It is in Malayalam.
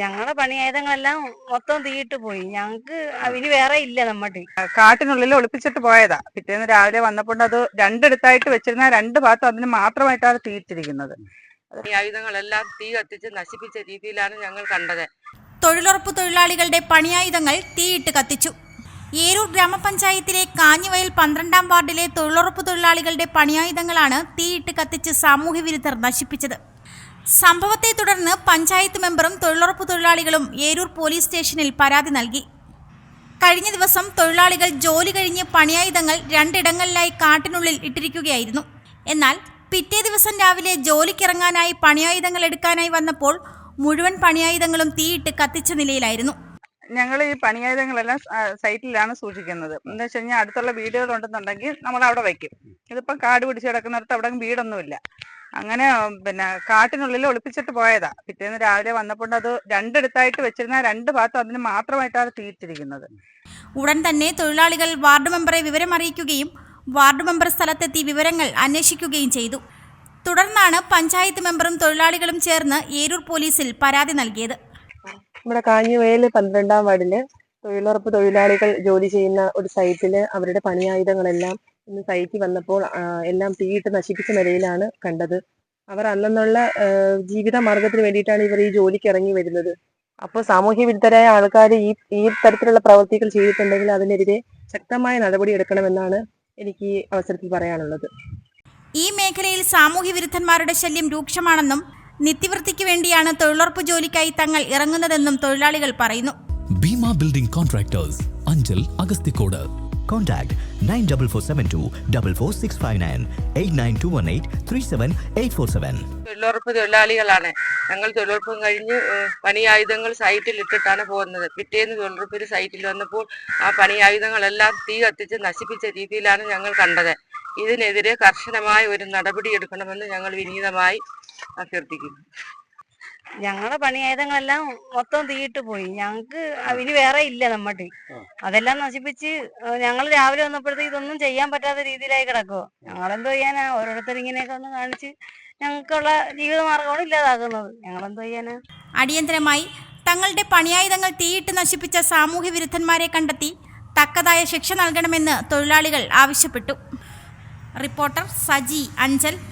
ഞങ്ങളെ പണിയായുധങ്ങളെല്ലാം മൊത്തം തീയിട്ട് പോയി. ഞങ്ങക്ക് ഇനി വേറെ ഇല്ല നമ്മട്ട്. കാട്ടിനുള്ളിൽ ഒളിപ്പിച്ചിട്ട് പോയതാ. പിറ്റേന്ന് രാവിലെ വന്നപ്പോൾ അത് രണ്ടിടത്തായിട്ട് വെച്ചിരുന്ന രണ്ട് ഭാഗത്തും അതിന് മാത്രമായിട്ടാണ് തീയിട്ടിരിക്കുന്നത്. ഈ ആയുധങ്ങളെല്ലാം തീ കത്തിച്ച് നശിപ്പിച്ച രീതിയിലാണ് ഞങ്ങൾ കണ്ടത്. തൊഴിലുറപ്പ് തൊഴിലാളികളുടെ പണിയായുധങ്ങൾ തീയിട്ട് കത്തിച്ചു. ഏരൂർ ഗ്രാമപഞ്ചായത്തിലെ കാഞ്ഞിവയൽ പന്ത്രണ്ടാം വാർഡിലെ തൊഴിലുറപ്പ് തൊഴിലാളികളുടെ പണിയായുധങ്ങളാണ് തീയിട്ട് കത്തിച്ച് സാമൂഹ്യവിരുദ്ധർ നശിപ്പിച്ചത്. സംഭവത്തെ തുടർന്ന് പഞ്ചായത്ത് മെമ്പറും തൊഴിലുറപ്പ് തൊഴിലാളികളും ഏരൂർ പോലീസ് സ്റ്റേഷനിൽ പരാതി നൽകി. കഴിഞ്ഞ ദിവസം തൊഴിലാളികൾ ജോലി കഴിഞ്ഞ് പണിയായുധങ്ങൾ രണ്ടിടങ്ങളിലായി കാട്ടിനുള്ളിൽ ഇട്ടിരിക്കുകയായിരുന്നു. എന്നാൽ പിറ്റേ ദിവസം രാവിലെ ജോലിക്കിറങ്ങാനായി പണിയായുധങ്ങൾ എടുക്കാനായി വന്നപ്പോൾ മുഴുവൻ പണിയായുധങ്ങളും തീയിട്ട് കത്തിച്ച നിലയിലായിരുന്നു. ഞങ്ങൾ ഈ പണിയായുധങ്ങളെല്ലാം സൈറ്റിലാണ് സൂക്ഷിക്കുന്നത്. എന്താ വെച്ച് കഴിഞ്ഞാൽ അടുത്തുള്ള വീടുകൾ ഉണ്ടെന്നുണ്ടെങ്കിൽ നമ്മൾ അവിടെ വയ്ക്കും. ഇതിപ്പോൾ കാട് പിടിച്ച് കിടക്കുന്നിടത്ത് അവിടെ വീടൊന്നുമില്ല. അങ്ങനെ പിന്നെ കാട്ടിനുള്ളിൽ ഒളിപ്പിച്ചിട്ട് പോയതാ. പിറ്റേന്ന് രാവിലെ വന്നപ്പോൾ അത് രണ്ടിടത്തായിട്ട് വെച്ചിരുന്ന രണ്ട് ഭാഗത്തും അതിന് മാത്രമായിട്ടാണ് തീയിട്ടിരിക്കുന്നത് ഉടൻ തന്നെ തൊഴിലാളികൾ വാർഡ് മെമ്പറെ വിവരം അറിയിക്കുകയും വാർഡ് മെമ്പർ സ്ഥലത്തെത്തി വിവരങ്ങൾ അന്വേഷിക്കുകയും ചെയ്തു. തുടർന്നാണ് പഞ്ചായത്ത് മെമ്പറും തൊഴിലാളികളും ചേർന്ന് ഏരൂർ പോലീസിൽ പരാതി നൽകിയത്. നമ്മുടെ കാഞ്ഞിവയൽ പന്ത്രണ്ടാം വാർഡിൽ തൊഴിലുറപ്പ് തൊഴിലാളികൾ ജോലി ചെയ്യുന്ന ഒരു സൈറ്റിൽ അവരുടെ പണിയായുധങ്ങളെല്ലാം ഇന്ന് സൈറ്റിൽ വന്നപ്പോൾ എല്ലാം തീയിട്ട് നശിപ്പിച്ച നിലയിലാണ് കണ്ടത്. അവർ അന്നെന്നുള്ള ആ, ജീവിത മാർഗത്തിന് വേണ്ടിയിട്ടാണ് ഇവർ ഈ ജോലിക്ക് ഇറങ്ങി വരുന്നത്. അപ്പോൾ സാമൂഹ്യ വിരുദ്ധരായ ആൾക്കാർ ഈ ഈ തരത്തിലുള്ള പ്രവൃത്തികൾ ചെയ്തിട്ടുണ്ടെങ്കിൽ അതിനെതിരെ ശക്തമായ നടപടി എടുക്കണമെന്നാണ് എനിക്ക് ഈ അവസരത്തിൽ പറയാനുള്ളത്. ഈ മേഖലയിൽ സാമൂഹ്യ വിരുദ്ധന്മാരുടെ ശല്യം രൂക്ഷമാണെന്നും നിത്യവൃത്തിക്ക് വേണ്ടിയാണ് തൊഴിലുറപ്പ് ജോലിക്കായി തങ്ങൾ ഇറങ്ങുന്നതെന്നും തൊഴിലാളികൾ പറയുന്നു. Bhima building contractors Anchal Agasthikode Contact 94472 44659 89218 37847. തൊഴിലുറപ്പ് തൊഴിലാളികളാണ്. ഞങ്ങൾ തൊഴിലുറപ്പും കഴിഞ്ഞ് പണിയായുധങ്ങൾ സൈറ്റിൽ ഇട്ടിട്ടാണ് പോകുന്നത്. പിറ്റേന്ന് തൊഴിലുറപ്പിൽ സൈറ്റിൽ വന്നപ്പോൾ ആ പണിയായുധങ്ങളെല്ലാം തീ കത്തിച്ച് നശിപ്പിച്ച രീതിയിലാണ് ഞങ്ങൾ കണ്ടത്. ഇതിനെതിരെ കർശനമായ ഒരു നടപടി എടുക്കണമെന്ന് ഞങ്ങൾ വിനീതമായി അഭ്യർത്ഥിക്കുന്നു. ഞങ്ങളെ പണിയായുധങ്ങളെല്ലാം മൊത്തം തീയിട്ട് പോയി. ഞങ്ങക്ക് ഇനി വേറെ ഇല്ല നമ്മട്ട്. അതെല്ലാം നശിപ്പിച്ച് ഞങ്ങൾ രാവിലെ വന്നപ്പോഴത്തേക്ക് ഇതൊന്നും ചെയ്യാൻ പറ്റാത്ത രീതിയിലായി കിടക്കുവോ. ഞങ്ങളെന്തോ ചെയ്യാനാ? ഓരോരുത്തർ ഇങ്ങനെയൊക്കെ ഒന്ന് കാണിച്ച് ഞങ്ങൾക്കുള്ള ജീവിതമാർഗമാണ് ഇല്ലാതാക്കുന്നത്. ഞങ്ങളെന്തോ ചെയ്യാനാ? അടിയന്തരമായി തങ്ങളുടെ പണിയായുധങ്ങൾ തീയിട്ട് നശിപ്പിച്ച സാമൂഹ്യ വിരുദ്ധന്മാരെ കണ്ടെത്തി തക്കതായ ശിക്ഷ നൽകണമെന്ന് തൊഴിലാളികൾ ആവശ്യപ്പെട്ടു. റിപ്പോർട്ടർ സജി അഞ്ചൽ.